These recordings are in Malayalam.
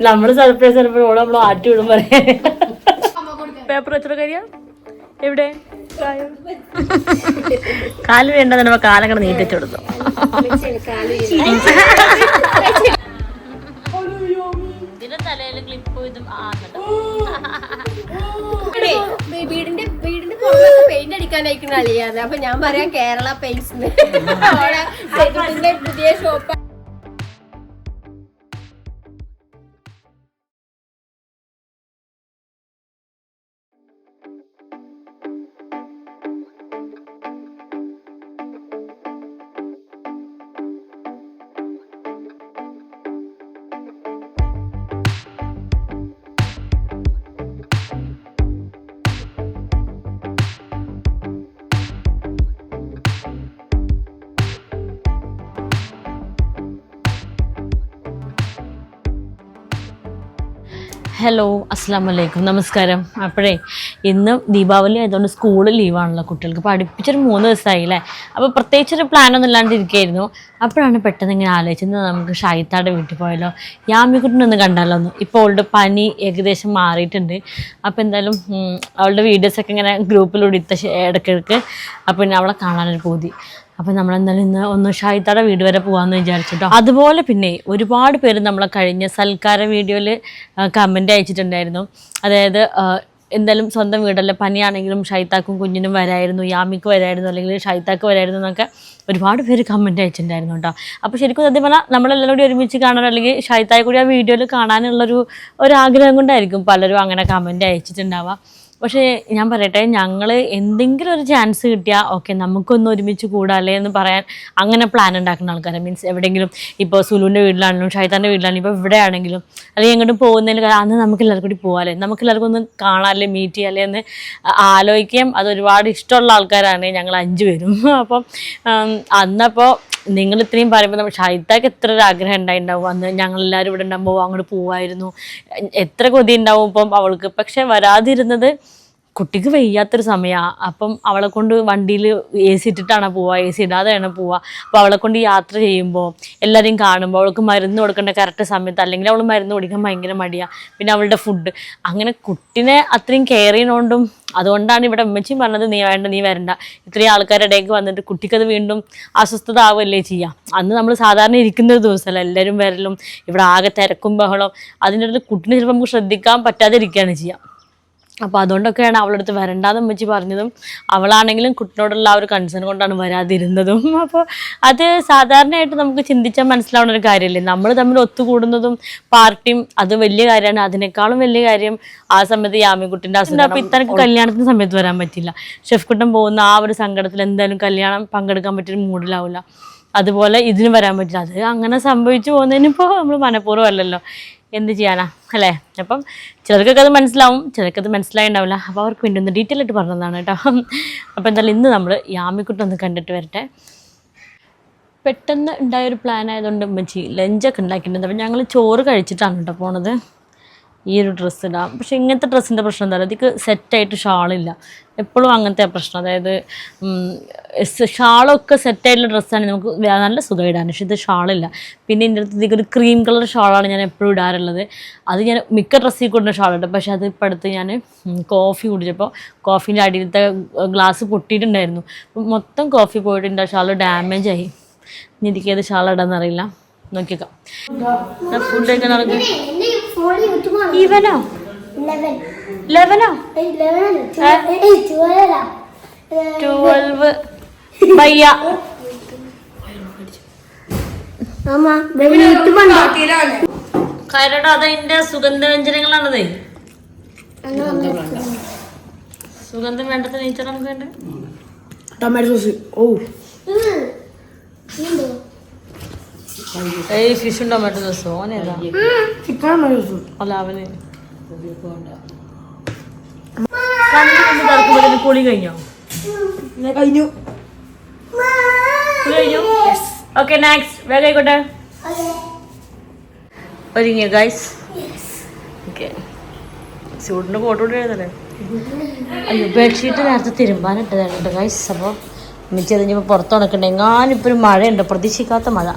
നമ്മൾ സർപ്രൈസ് ഓടെ നമ്മൾ ആറ്റി വിടും പറയാ. പേപ്പർ എത്ര കാര്യ? എവിടെ? കാൽ വേണ്ട നമ്മ കാലങ്ങനെ നീട്ടിച്ചു കൊടുത്തു ഇതിന്റെ തലയിൽ ക്ലിപ്പ് ഇതും വീടിന്റെ വീടിന്റെ പെയിന്റ് അപ്പൊ ഞാൻ പറയാം കേരള പെയിന്റ്സ് പുതിയ ഷോപ്പ് ഹലോ അസ്സാം വലൈക്കും നമസ്കാരം. അപ്പോഴേ ഇന്ന് ദീപാവലി ആയതുകൊണ്ട് സ്കൂൾ ലീവാണല്ലോ കുട്ടികൾക്ക്. പഠിപ്പിച്ചൊരു മൂന്ന് ദിവസമായി അല്ലേ അപ്പോൾ പ്രത്യേകിച്ചൊരു പ്ലാനൊന്നും ഇല്ലാണ്ട് ഇരിക്കുകയായിരുന്നു അപ്പോഴാണ് പെട്ടെന്ന് ഇങ്ങനെ ആലോചിച്ചത് നമുക്ക് ഷായിത്താടെ വീട്ടിൽ പോയാലോ? യാമിക്കുട്ടിനൊന്ന് കണ്ടാലോ ഒന്ന് ഇപ്പോൾ അവളുടെ പനി ഏകദേശം മാറിയിട്ടുണ്ട്. അപ്പോൾ എന്തായാലും അവളുടെ വീഡിയോസൊക്കെ ഇങ്ങനെ ഗ്രൂപ്പിലൂടെ ഇത്ത ഇടയ്ക്കിടയ്ക്ക്. അപ്പോൾ പിന്നെ അവളെ കാണാനൊരു പൂതി. അപ്പം നമ്മൾ എന്തായാലും ഇന്ന് ഒന്ന് ഷായിത്താടെ വീട് വരെ പോകാമെന്ന് വിചാരിച്ചിട്ടോ. അതുപോലെ പിന്നെ ഒരുപാട് പേര് നമ്മളെ കഴിഞ്ഞ സൽക്കാര വീഡിയോയിൽ കമന്റ് അയച്ചിട്ടുണ്ടായിരുന്നു. അതായത് എന്തായാലും സ്വന്തം വീടല്ല പനിയാണെങ്കിലും ഷൈത്താക്കും കുഞ്ഞിനും വരായിരുന്നു യാമിക്ക് വരായിരുന്നു അല്ലെങ്കിൽ ഷൈത്താക്ക് വരായിരുന്നു എന്നൊക്കെ ഒരുപാട് പേര് കമന്റ് അയച്ചിട്ടുണ്ടായിരുന്നു കേട്ടോ. അപ്പോൾ ശരിക്കും സത്യം പറഞ്ഞാൽ നമ്മളെല്ലാവരും കൂടി ഒരുമിച്ച് കാണാൻ അല്ലെങ്കിൽ ഷൈത്തായി കൂടി ആ വീഡിയോയിൽ കാണാനുള്ളൊരു ഒരു ആഗ്രഹം കൊണ്ടായിരിക്കും പലരും അങ്ങനെ കമന്റ് അയച്ചിട്ടുണ്ടാവുക. പക്ഷേ ഞാൻ പറയട്ടെ ഞങ്ങൾ എന്തെങ്കിലും ഒരു ചാൻസ് കിട്ടിയാൽ ഓക്കെ നമുക്കൊന്ന് ഒരുമിച്ച് കൂടാല്ലേ എന്ന് പറയാൻ അങ്ങനെ പ്ലാൻ ഉണ്ടാക്കുന്ന ആൾക്കാരെ. മീൻസ് എവിടെയെങ്കിലും ഇപ്പോൾ സുലുവിന്റെ വീട്ടിലാണെങ്കിലും ഷൈത്താന്റെ വീട്ടിലാണെങ്കിലും ഇപ്പോൾ ഇവിടെ ആണെങ്കിലും അല്ലെങ്കിൽ എങ്ങോട്ടും പോകുന്നതിന് കാരണം അന്ന് നമുക്ക് എല്ലാവർക്കും കൂടി പോകാല്ലേ നമുക്ക് എല്ലാവർക്കും ഒന്ന് കാണാല്ലേ മീറ്റ് ചെയ്യാല്ലേ എന്ന് ആലോചിക്കുകയും അത് ഒരുപാട് ഇഷ്ടമുള്ള ആൾക്കാരാണ് ഞങ്ങൾ അഞ്ച് പേരും. അപ്പം അന്നപ്പോൾ നിങ്ങൾ ഇത്രയും പറയുമ്പോൾ ഷൈത്താക്ക് എത്ര ഒരു ആഗ്രഹം ഉണ്ടായിട്ടുണ്ടാവും അന്ന് ഞങ്ങൾ എല്ലാവരും ഇവിടെ ഉണ്ടാകുമ്പോൾ അങ്ങോട്ട് പോവായിരുന്നു. എത്ര കൊതി ഉണ്ടാവും ഇപ്പം അവൾക്ക്. പക്ഷെ വരാതിരുന്നത് കുട്ടിക്ക് വയ്യാത്തൊരു സമയമാണ് അപ്പം അവളെ കൊണ്ട് വണ്ടിയിൽ എ സി ഇട്ടിട്ടാണ് പോവുക എ സി ഇടാതെയാണ് പോവുക അപ്പോൾ അവളെ കൊണ്ട് യാത്ര ചെയ്യുമ്പോൾ എല്ലാവരെയും കാണുമ്പോൾ അവൾക്ക് മരുന്ന് കൊടുക്കേണ്ട കറക്റ്റ് സമയത്ത് അല്ലെങ്കിൽ അവൾ മരുന്ന് കുടിക്കാൻ ഭയങ്കര മടിയാണ് പിന്നെ അവളുടെ ഫുഡ് അങ്ങനെ കുട്ടിനെ അത്രയും കെയർ ചെയ്യുന്നതുകൊണ്ടും അതുകൊണ്ടാണ് ഇവിടെ ഉമ്മച്ചിയും പറഞ്ഞത് നീ വേണ്ട നീ വരണ്ട. ഇത്രയും ആൾക്കാരുടെ വന്നിട്ട് കുട്ടിക്കത് വീണ്ടും അസ്വസ്ഥത ആവുകയല്ലേ ചെയ്യുക അന്ന് നമ്മൾ സാധാരണ ഇരിക്കുന്ന ദിവസമല്ല. എല്ലാവരും വരലും ഇവിടെ ആകെ തിരക്കും ബഹളം അതിന്റെ ഇടയിൽ കുട്ടിനെ ചിലപ്പോൾ നമുക്ക് ശ്രദ്ധിക്കാൻ പറ്റാതെ ഇരിക്കുകയാണ് ചെയ്യുക അപ്പോൾ അതുകൊണ്ടൊക്കെയാണ് അവളുടെ അടുത്ത് വരണ്ടാന്ന് അമ്മച്ചി പറഞ്ഞതും അവളാണെങ്കിലും കുട്ടിനോടുള്ള ആ ഒരു കൺസേൺ കൊണ്ടാണ് വരാതിരുന്നതും. അപ്പോൾ അത് സാധാരണയായിട്ട് നമുക്ക് ചിന്തിച്ചാൽ മനസ്സിലാവുന്ന ഒരു കാര്യമല്ലേ നമ്മൾ തമ്മിൽ ഒത്തുകൂടുന്നതും പാർട്ടിയും അത് വലിയ കാര്യമാണ്. അതിനേക്കാളും വലിയ കാര്യം ആ സമയത്ത് യാമിക്കുട്ടിന്റെ അസുഖം. അപ്പോൾ ഇത്തരക്ക് കല്യാണത്തിന് സമയത്ത് വരാൻ പറ്റില്ല. ഷെഫ് കുട്ടൻ പോകുന്ന ആ ഒരു സങ്കടത്തിൽ എന്തായാലും കല്യാണം പങ്കെടുക്കാൻ പറ്റിയൊരു മൂഡിലാവില്ല അതുപോലെ ഇതിന് വരാൻ പറ്റില്ല. അത് അങ്ങനെ സംഭവിച്ചു പോകുന്നതിനിപ്പോൾ നമ്മൾ മനഃപൂർവം അല്ലല്ലോ എന്ത് ചെയ്യാനാ? അല്ലേ? അപ്പം ചിലർക്കൊക്കെ അത് മനസ്സിലാവും ചിലർക്കത് മനസ്സിലായിണ്ടാവില്ല. അപ്പോൾ അവർക്ക് വേണ്ടി ഒന്ന് ഡീറ്റെയിൽ ആയിട്ട് പറഞ്ഞതാണ് കേട്ടോ. അപ്പോൾ എന്തായാലും ഇന്ന് നമ്മൾ യാമിക്കുട്ടൊന്ന് കണ്ടിട്ട് വരട്ടെ. പെട്ടെന്ന് ഉണ്ടായൊരു പ്ലാൻ ആയതുകൊണ്ട് ഉമ്മച്ചി ലഞ്ചൊക്കെ ഉണ്ടാക്കിയിട്ടുണ്ട്. അപ്പം ഞങ്ങൾ ചോറ് കഴിച്ചിട്ടാണ് കേട്ടോ പോണത്. ഈ ഒരു ഡ്രസ്സ് ഇടാം. പക്ഷേ ഇങ്ങനത്തെ ഡ്രസ്സിന്റെ പ്രശ്നം എന്താ പറയുക ഇതിക്ക് സെറ്റായിട്ട് ഷാളില്ല എപ്പോഴും അങ്ങനത്തെ പ്രശ്നം. അതായത് ഷാളൊക്കെ സെറ്റായിട്ടുള്ള ഡ്രസ്സാണ് നമുക്ക് നല്ല സുഖം ഇടാൻ. പക്ഷേ ഇത് ഷാളില്ല പിന്നെ എന്റെ അടുത്ത് ഇതിക്ക് ഒരു ക്രീം കളർ ഷാളാണ് ഞാൻ എപ്പോഴും ഇടാറുള്ളത്. അത് ഞാൻ മിക്ക ഡ്രസ്സിൽ കൊടുക്കുന്ന ഷാളുണ്ട് പക്ഷേ അത് ഇപ്പം അടുത്ത് ഞാൻ കോഫി കുടിച്ചപ്പോൾ കോഫീന്റെ അടിയിലത്തെ ഗ്ലാസ് പൊട്ടിയിട്ടുണ്ടായിരുന്നു. മൊത്തം കോഫി പോയിട്ടുണ്ട്. ആ ഷാൾ ഡാമേജ് ആയി. ഇനി എനിക്ക് ഏത് ഷാൾ ഇടാന്നറിയില്ല നോക്കിയേക്കാം. ഫുഡ് കഴിക്കാൻ നടക്കും. ഇവനോ? ലെവനോ ട്വൽവ് പയ്യ കാരണം അതെന്റെ സുഗന്ധവ്യഞ്ജനങ്ങളാണത്. സുഗന്ധം വേണ്ടത് നേച്ചർ നമുക്ക് വേണ്ട? Tomato sauce. ഓ ഏയ് ഫിഷും ടൊമാറ്റോ സോസ് ഓനേതാ ചിക്കൻ അല്ല അവന്. കണ്ടുകൊണ്ട് കുളി കഴിഞ്ഞോ? കഴിഞ്ഞു. കഴിഞ്ഞു? ഓക്കെ നെക്സ്റ്റ് വേഗം ആയിക്കോട്ടെ. ഒരുങ്ങിയോ ഗൈസ് ഓക്കെ സ്യൂട്ടിന്റെ ഫോട്ടോ എഴുതല്ലേ അയ്യോ ബെഡ്ഷീറ്റ് നേരത്തെ തിരുമ്പാനിട്ടതാണ് കേട്ടോ ഗൈസ് അപ്പോൾ മിച്ചി അതിഞ്ഞപ്പോൾ പുറത്ത് ഉണക്കണ്ടേ? എങ്ങാനിപ്പോൾ ഒരു മഴയുണ്ട്. പ്രതീക്ഷിക്കാത്ത മഴ.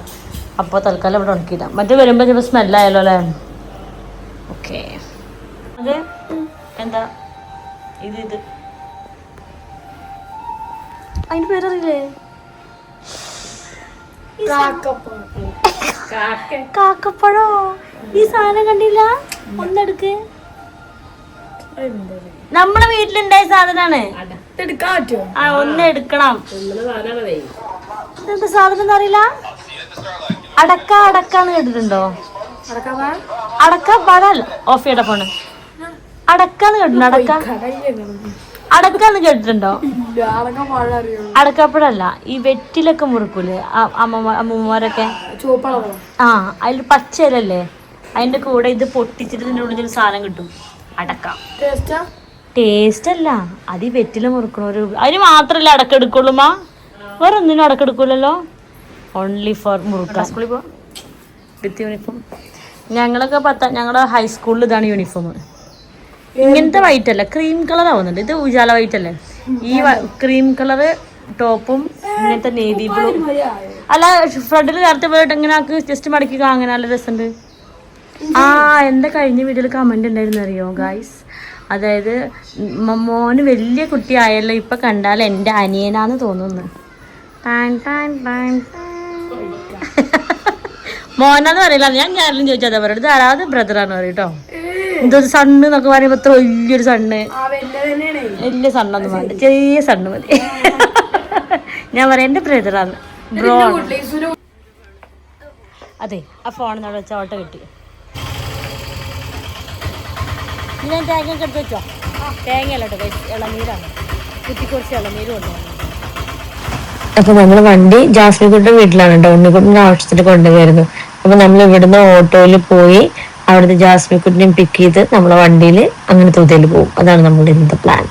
അപ്പോൾ തൽക്കാലം ഇവിടെ ഉണക്കിയിടാം. മറ്റേ വരുമ്പോൾ ചിലപ്പോൾ സ്മെല്ലായാലോ അല്ലേ? ഓക്കെ അത് എന്താ? ഇത് ഇത്. അതിന്റെ പേരറിയില്ലേ? കാക്കപ്പഴോ. ഈ സാധനം കണ്ടില്ല? ഒന്നെടുക്ക്. നമ്മളെ വീട്ടിലുണ്ടായ സാധനാണ്. ആ ഒന്ന് എടുക്കണം സാധനം അറിയില്ല അടക്ക അടക്കാന്ന് കേട്ടിട്ടുണ്ടോ? അടക്ക പഴല്ല ഓഫ് ചെയ്യട ഫോണ്. അടക്കാന്ന് കേട്ടിട്ടുണ്ടോ? അടക്ക? അടക്കാന്ന് കേട്ടിട്ടുണ്ടോ? അടക്കപ്പഴല്ല ഈ വെറ്റിലൊക്കെ മുറുക്കൂലേ അമ്മൂമ്മമാരൊക്കെ? ചുവപ്പളവോ ആ അതിൽ പച്ചയിലല്ലേ? അതിന്റെ കൂടെ ഇത് പൊട്ടിച്ചിട്ട് ഇതിന്റെ ഉള്ളിൽ സാധനം കിട്ടും. അടക്ക. ടേസ്റ്റാ അല്ല. അത് ഈ വെറ്റില മുറുക്കണൊരു അതിന് മാത്രല്ല അടക്ക എടുക്കുള്ളൂ മാ വേറെ ഒന്നിനും അടക്ക എടുക്കൂലല്ലോ? Only four മുറുക്ക. സ്കൂളിൽ പോവാം? വിത്ത് യൂണിഫോം ഞങ്ങളൊക്കെ പത്ത ഞങ്ങളുടെ ഹൈസ്കൂളിൽ ഇതാണ് യൂണിഫോം ഇങ്ങനത്തെ വൈറ്റ് അല്ല ക്രീം കളർ ആവുന്നുണ്ട്. ഇത് ഉജാല വൈറ്റ് അല്ലേ? ഈ ക്രീം കളർ ടോപ്പും ഇങ്ങനത്തെ നേവി ബ്ലൂ അല്ല ഫ്രണ്ടിൽ നേരത്തെ പോയിട്ട് ഇങ്ങനെ ആക്ക് ജസ്റ്റ് മടക്കുക അങ്ങനെ നല്ല രസമുണ്ട്. ആ എന്റെ കഴിഞ്ഞ വീഡിയോയിൽ കമന്റ് ഉണ്ടായിരുന്നു അറിയോ ഗായ്സ് അതായത് മോന് വലിയ കുട്ടിയായല്ലോ ഇപ്പൊ കണ്ടാൽ എന്റെ അനിയനാന്ന് തോന്നുന്നു. ടാൻ ടാൻ ടാൻ ടാൻ. മോനാന്ന് പറയില്ല. ഞാൻ ഞാനും ചോദിച്ചത്. അവരോട് ധാരാളം ബ്രദറാന്ന് പറയും കേട്ടോ എന്തൊരു സണ്ണ് എന്നൊക്കെ പറയുമ്പോ ഇത്ര വലിയൊരു സണ്ണ്. വലിയ സണ്ണെന്ന് വേണ്ട. ചെറിയ സണ്ണ് മതി. ഞാൻ പറയാം എന്റെ ബ്രദർ ബ്രോ ആണ്. ബ്രോ അതെ ആ ഫോൺ അവിടെ വെച്ച ഓട്ടോ കിട്ടി. ഞാൻ തേങ്ങ ഒക്കെ എടുത്ത് വെച്ചോ? തേങ്ങ അല്ല കേട്ടോ ഇളനീരാണ്. കുത്തിക്കുറിച്ച് ഇളനീര് കൊണ്ടുപോകണം അപ്പൊ നമ്മൾ വണ്ടി ജാസ്മിക്കുട്ടിന്റെ വീട്ടിലാണ് കേട്ടോ. ഉണ്ണിക്കുട്ടിന്റെ ആവശ്യത്തിന് കൊണ്ടുവരുന്നു അപ്പൊ നമ്മൾ ഇവിടുന്ന് ഓട്ടോയിൽ പോയി അവിടുത്തെ ജാസ്മിക്കുട്ടിനെയും പിക്ക് ചെയ്ത് നമ്മളെ വണ്ടിയിൽ അങ്ങനെ തൂതയിൽ പോകും. അതാണ് നമ്മുടെ ഇന്നത്തെ പ്ലാൻ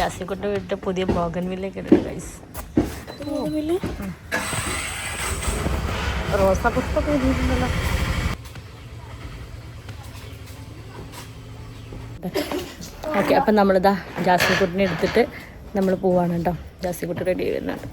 ജാസിക്കുട്ടി വീട്ടിൽ പുതിയ ബോഗൻ വില്ലേക്ക് എടുക്കും ഗൈസ് റോസാ പുഷ്പൊക്കെ വിരിഞ്ഞിട്ടുണ്ടല്ലോ ഓക്കെ അപ്പം നമ്മളിതാ ജാസിക്കുട്ടിനെ എടുത്തിട്ട് നമ്മൾ പോവാണ് കേട്ടോ. ജാസിക്കുട്ടി റെഡി വരുന്നുണ്ട്.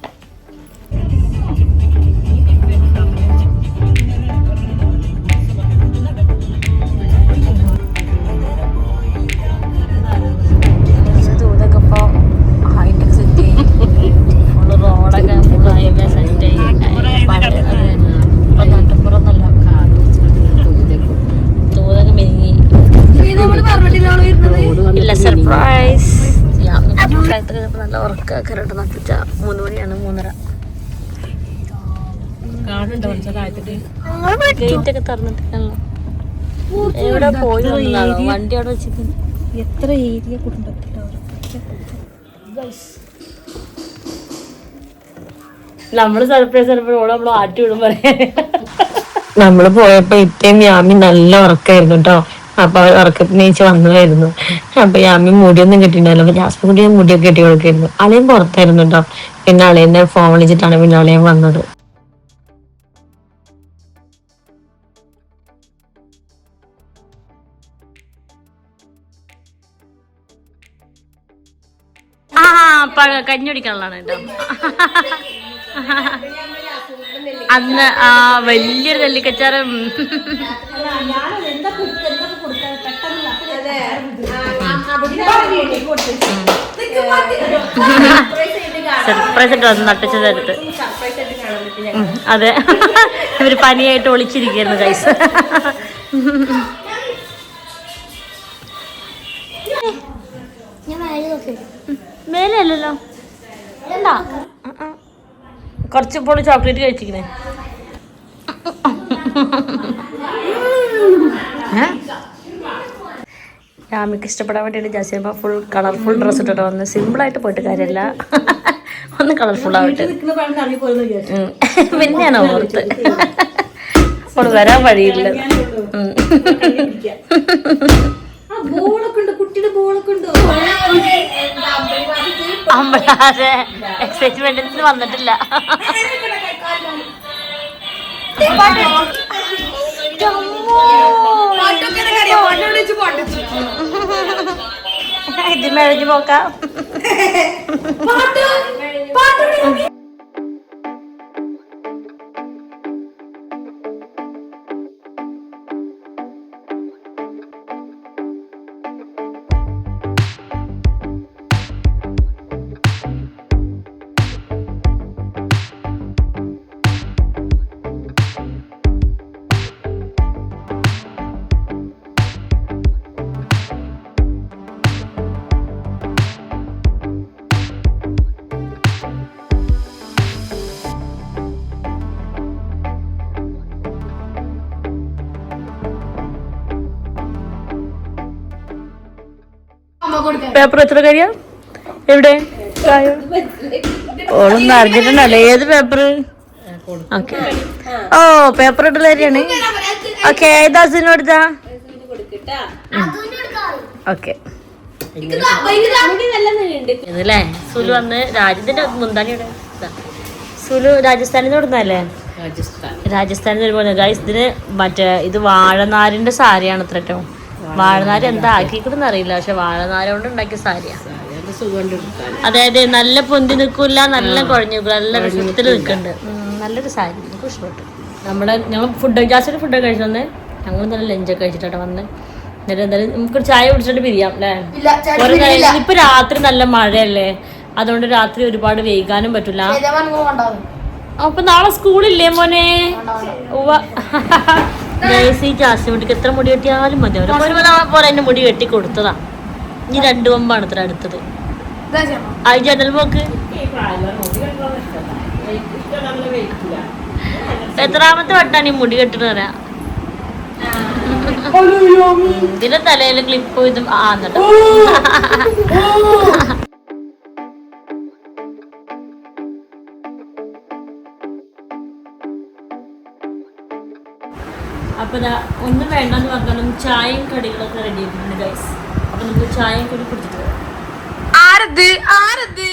ഗേറ്റ് ഒക്കെ തുറന്നിട്ടില്ലല്ലോ. എവിടെ പോയി വന്നതാണോ? വണ്ടി അവിടെ വെച്ചിരിക്കുന്നു. എത്ര ഏരിയ കുടുംബത്തിലോ നമ്മൾ സർപ്രൈസ് ഓളെ നമ്മൾ ആട്ടി വിടും പറയാൻ നമ്മൾ പോയപ്പോ ഇത്രയും യാമി നല്ല ഉറക്കായിരുന്നു കേട്ടോ അപ്പൊ അവർ ഉറക്കത്തിന് നീച്ച് വന്നതായിരുന്നു. അപ്പൊ യാമി മുടിയൊന്നും കെട്ടിണ്ടാവില്ല അപ്പൊ ജാസ്മിൻ കുട്ടിയെ മുടിയൊക്കെ കെട്ടി കൊടുക്കായിരുന്നു അളയും പുറത്തായിരുന്നു കേട്ടോ പിന്നെ അളയനെ ഫോൺ വിളിച്ചിട്ടാണ് പിന്നെ അളിയൻ വന്നത്. കഞ്ഞൊടിക്കാനുള്ളതാണ് കേട്ടോ. അന്ന് ആ വലിയൊരു നെല്ലിക്കച്ചാറും സർപ്രൈസ് ഇട്ട് വന്ന് ഉം, അതെ. ഇവർ പനിയായിട്ട് ഒളിച്ചിരിക്കുന്നു കൈസ് മേലെ അല്ലല്ലോ എന്താ കുറച്ച് ഇപ്പോൾ ചോക്ലേറ്റ് കഴിച്ചിരിക്കണേ. രാമിക്ക് ഇഷ്ടപ്പെടാൻ വേണ്ടിയിട്ട് ജാസിയമ്മ ഫുൾ കളർഫുൾ ഡ്രസ്സ് ഇട്ടിട്ട് വന്ന് സിമ്പിളായിട്ട് പോയിട്ട് കാര്യമല്ല. ഒന്ന് കളർഫുൾ ആവട്ടെ. പിന്നെയാണ് പിന്നെയാണോ ഓർത്ത്. അപ്പോൾ വരാൻ വഴിയില്ല. എക്സൈറ്റ്മെന്റിന് വന്നിട്ടില്ല. ഇത് മെഴഞ്ഞു പോക്കാം. പേപ്പർ എത്ര കഴിയാ? എവിടെ? ഓളൊന്നും അറിഞ്ഞിട്ടുണ്ടല്ലോ ഏത് പേപ്പർ ഓക്കെ. ഓ പേപ്പർ ഇട്ടുള്ള കാര്യമാണ് ഓക്കെ ഏതാസിനും എടുത്താ ഓക്കെ. ഇതല്ലേ? സുലു വന്ന് രാജ്യത്തിന്റെ മുന്താണിയുടെ സുലു രാജസ്ഥാനിൽ നിന്ന് കൊടുത്തല്ലേ രാജസ്ഥാനിൽ നിന്ന് ഒരുപോലെ ഗൈസ് ഇതിന് മറ്റേ ഇത് വാഴനാരിന്റെ സാരിയാണ് അത്ര കേട്ടോ വാഴനാര് എന്താ ആക്കിക്കണെന്ന് അറിയില്ല. പക്ഷെ വാഴനാര കൊണ്ട് ഉണ്ടാക്കിയ സാരിയാ. അതായത് നല്ല പൊന്തി നിൽക്കില്ല നല്ല കുഴഞ്ഞു നിൽക്കില്ല നല്ല രസത്തിൽ നിൽക്കുന്നുണ്ട് നല്ലൊരു സാരി എനിക്ക് ഇഷ്ടപ്പെട്ടു. നമ്മുടെ ഞങ്ങൾ ഫുഡ് ജാസ്തി ഫുഡ് കഴിച്ചു തന്നെ ഞങ്ങൾ നല്ല ലഞ്ചൊക്കെ കഴിച്ചിട്ടാണ് വന്ന്. എന്നിട്ട് എന്തായാലും നമുക്കൊരു ചായ കുടിച്ചിട്ട് പിരിയാം അല്ലേ? ഇപ്പൊ രാത്രി നല്ല മഴയല്ലേ? അതുകൊണ്ട് രാത്രി ഒരുപാട് വൈകാനും പറ്റില്ല അപ്പൊ നാളെ സ്കൂളില്ലേ മോനെ? ഉവ്വ. ഈ ജാസ്മിക്ക് എത്ര മുടി കെട്ടിയാലും മതി. ഒരു പോലെ എന്നെ മുടി കെട്ടി കൊടുത്തതാ. ഇനി രണ്ടു കൊമ്പാണ് ഇത്ര അടുത്തത്. ആ ഈ ജനൽ പോക്ക് എത്രാമത്തെ വട്ടാണ് ഈ മുടി കെട്ടണ പറയാ? ഇതിന്റെ തലയിൽ ക്ലിപ്പ് ഇതും ആ എന്നിട്ട്? അപ്പൊ ഇതാ ഒന്നും വേണ്ടെന്ന് പറഞ്ഞാലും ചായയും കടികളൊക്കെ റെഡി ആക്കിയിട്ടുണ്ട് ഗൈസ് അപ്പോൾ നമുക്ക് ചായയും കൂടി കുടിച്ചിട്ട് വരാം. ആരത്? ആരത്?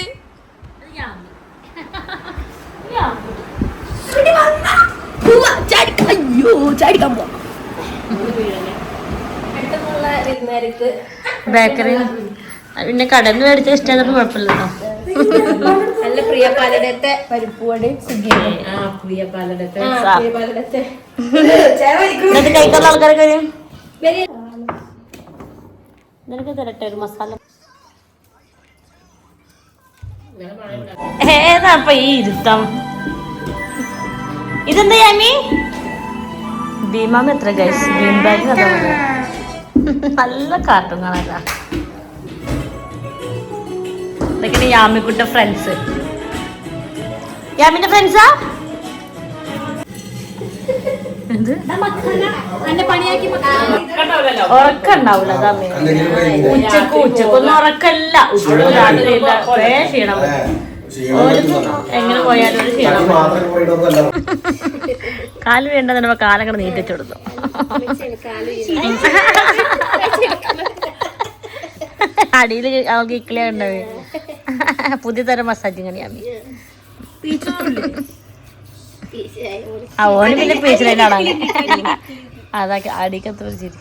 ബേക്കറി പിന്നെ കടന്ന് മേടിച്ച ഇഷ്ടം കുഴപ്പമില്ല കേട്ടോ നല്ല പ്രിയ പാലടത്തെ പരിപ്പുവടി സുഖിയാണ് പ്രിയ പാലടത്തെ എന്നിട്ട് കഴിക്കാനുള്ള ആൾക്കാരൊക്കെ വരും? നിനക്ക് തരട്ടെ ഒരു മസാല? ഏതാ ഈ ഇരുത്തം ഇതെന്താ യാമി? ഭീമാമ എത്ര ഗൈസ് ഭീം ബാഗ്. നല്ല കാർട്ടൂൺ കാണാ ഇതൊക്കെയാണ് യാമിക്കുട്ട ഫ്രണ്ട്സ് യാമിന്റെ ഫ്രണ്ട്സാ എന്ത്? ഉറക്കുണ്ടാവില്ല അതാ main. ഉച്ചയ്ക്ക് ഉച്ചക്കൊന്നും ഉറക്കല്ല. ഉച്ചയ്ക്ക് രാത്രിയില്ല കൊറേ ക്ഷീണം ഓരോന്നും എങ്ങനെ പോയാലും ഒരു ക്ഷീണം കാൽ വേണ്ട നമ്മ കാലങ്ങനെ നീട്ടിച്ചെടുത്തു അടിയിൽ അവൾക്ക് ഇക്ലിയ ഉണ്ടാവേ പുതിയ തരം മസാജിങ് ഓന് പിന്നെ പീച്ചിലാണ് അതൊക്കെ അടിക്കത്ര ചിരി.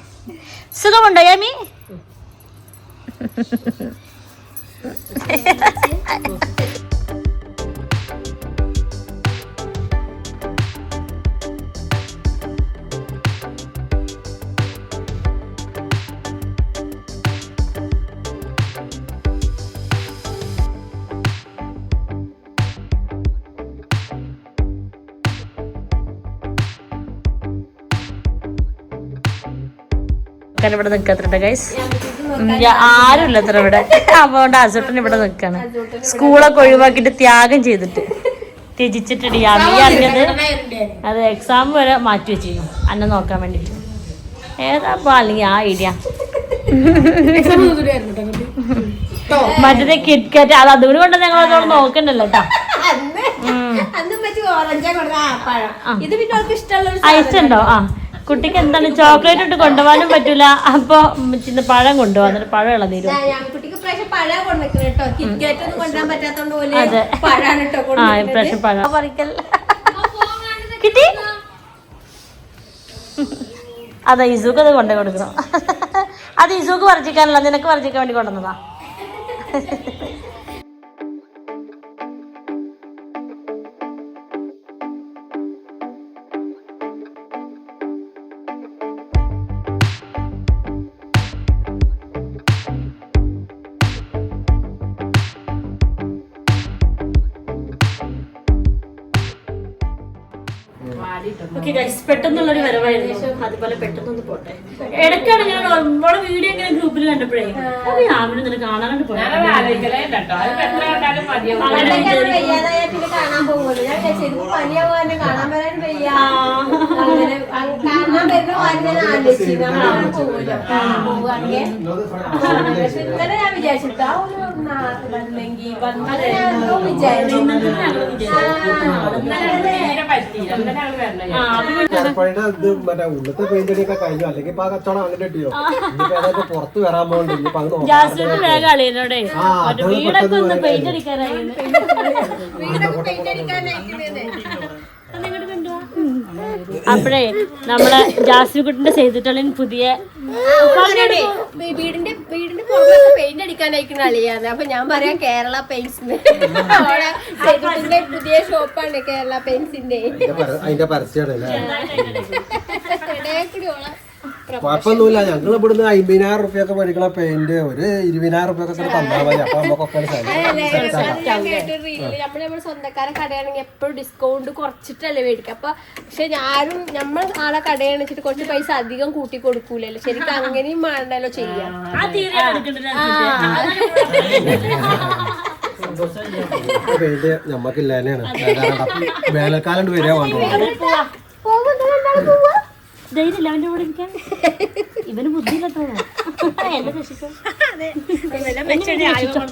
സുഖമുണ്ടോ യാമി? കാരണം ഇവിടെ നിൽക്കത്ര ഗൈസ് ആരും ഇല്ല അത്ര ഇവിടെ. അതുകൊണ്ട് അസുട്ടൻ ഇവിടെ നിൽക്കാണ്. സ്കൂളൊക്കെ ഒഴിവാക്കിയിട്ട് ത്യാഗം ചെയ്തിട്ട്. ത്യജിച്ചിട്ടുണ്ട് അമ്മി അറിഞ്ഞത് അത് എക്സാം വരെ മാറ്റി വെച്ചിരുന്നു. അന്നെ നോക്കാൻ വേണ്ടിട്ട് ഏതാ അല്ലെങ്കിൽ ആ ഐഡിയ. മറ്റേ കിറ്റ്കാറ്റ് അത് അതുകൊണ്ട് കൊണ്ട് ഞങ്ങൾ അതോട് നോക്കണ്ടല്ലോ കേട്ടോ ഇത് അന്ന് ഇഷ്ടമുള്ള ഐസ് കൊടുത്ത ആ. കുട്ടിക്ക് എന്താണ് ചോക്ലേറ്റ് ഇട്ട് കൊണ്ടുപോകാനും പറ്റൂല. അപ്പൊ ചിന്ന പഴം കൊണ്ടുപോകാൻ എന്നിട്ട് പഴം ഇളനീരും അതെ. ആ ഇപ്രാവശ്യം പഴം. പറിക്കൽ. കിട്ടി? അതെ ഇസുക്ക് അത് കൊണ്ടു കൊടുക്കണം. അത് ഇസുക്ക് വർജിക്കാനല്ല നിനക്ക് വർജിക്കാൻ വേണ്ടി കൊണ്ടുവന്നതാ. ഓക്കെ ഗൈസ് പെട്ടെന്നുള്ളൊരു വരവായിരുന്നു അതുപോലെ പെട്ടെന്നൊന്ന് പോട്ടെ ഇടയ്ക്കാണ് ഞാൻ നമ്മുടെ വീഡിയോ ഇങ്ങനെ ഗ്രൂപ്പിൽ കണ്ടപ്പോഴേ പിന്നെ നിന്നെ കാണാനായിട്ട് പോയി അങ്ങനെ വിചാരിക്കും. പിന്നെ കാണാൻ പോകുമല്ലോ ഞാൻ ഇന്നലെ വിചാരിച്ചിട്ട് വന്നെങ്കിൽ ഉള്ളത്തെ പെയിന്റ് അടിയൊക്കെ കഴിഞ്ഞു. അല്ലെങ്കിൽ ഇപ്പൊ ആ കച്ചവടം അങ്ങനെ ഇട്ടിയോ ഇനിയിപ്പോ പുറത്ത് വരാൻ പോകണ്ടേ? ഇനിയിപ്പോ നോക്കാം അപ്പോഴേ നമ്മളെ ജാസ്മിക്കുട്ടിന്റെ ചെയ്തിട്ടുള്ള പുതിയ വീടിന്റെ വീടിന്റെ പുറത്തൊക്കെ പെയിന്റ് അടിക്കാനായിരിക്കുന്ന അളിയാണ് അപ്പൊ ഞാൻ പറയാം കേരള പെയിന്റ്സ് അവിടെ പുതിയ ഷോപ്പാണ് കേരള പെയിന്റ്സിന്റെ അതിന്റെ പരസ്യമാണ് കുഴപ്പമൊന്നുമില്ല. ഞങ്ങൾ ഇവിടുന്ന് അമ്പതിനായിരം റുപ്യൊക്കെ മേടിക്കണ പെയിന്റ് ഒരു ഇരുപതിനായിരം റുപ്യൊക്കെ തന്നാൽ മതി. അപ്പൊ നമുക്കൊക്കെ സ്വന്തക്കാരെ കടയാണെങ്കിൽ എപ്പോഴും ഡിസ്കൗണ്ട് കുറച്ചിട്ടല്ലേ മേടിക്കുക. അപ്പൊ പക്ഷെ ഞാനും നമ്മൾ ആളെ കടയാണെച്ചിട്ട് കുറച്ച് പൈസ അധികം കൂട്ടി കൊടുക്കൂലല്ലോ. ശരിക്കും അങ്ങനെയും വേണ്ടല്ലോ ചെയ്യാം. ഞമ്മക്കില്ല തന്നെയാണ്. വേനൽക്കാലം വരിക വേണ്ടോ ധൈര്യമില്ല അവന്റെ കൂടെ ഇരിക്കാൻ. ഇവന് ബുദ്ധിയില്ലാത്തതാണ് എന്നെ രക്ഷിക്കും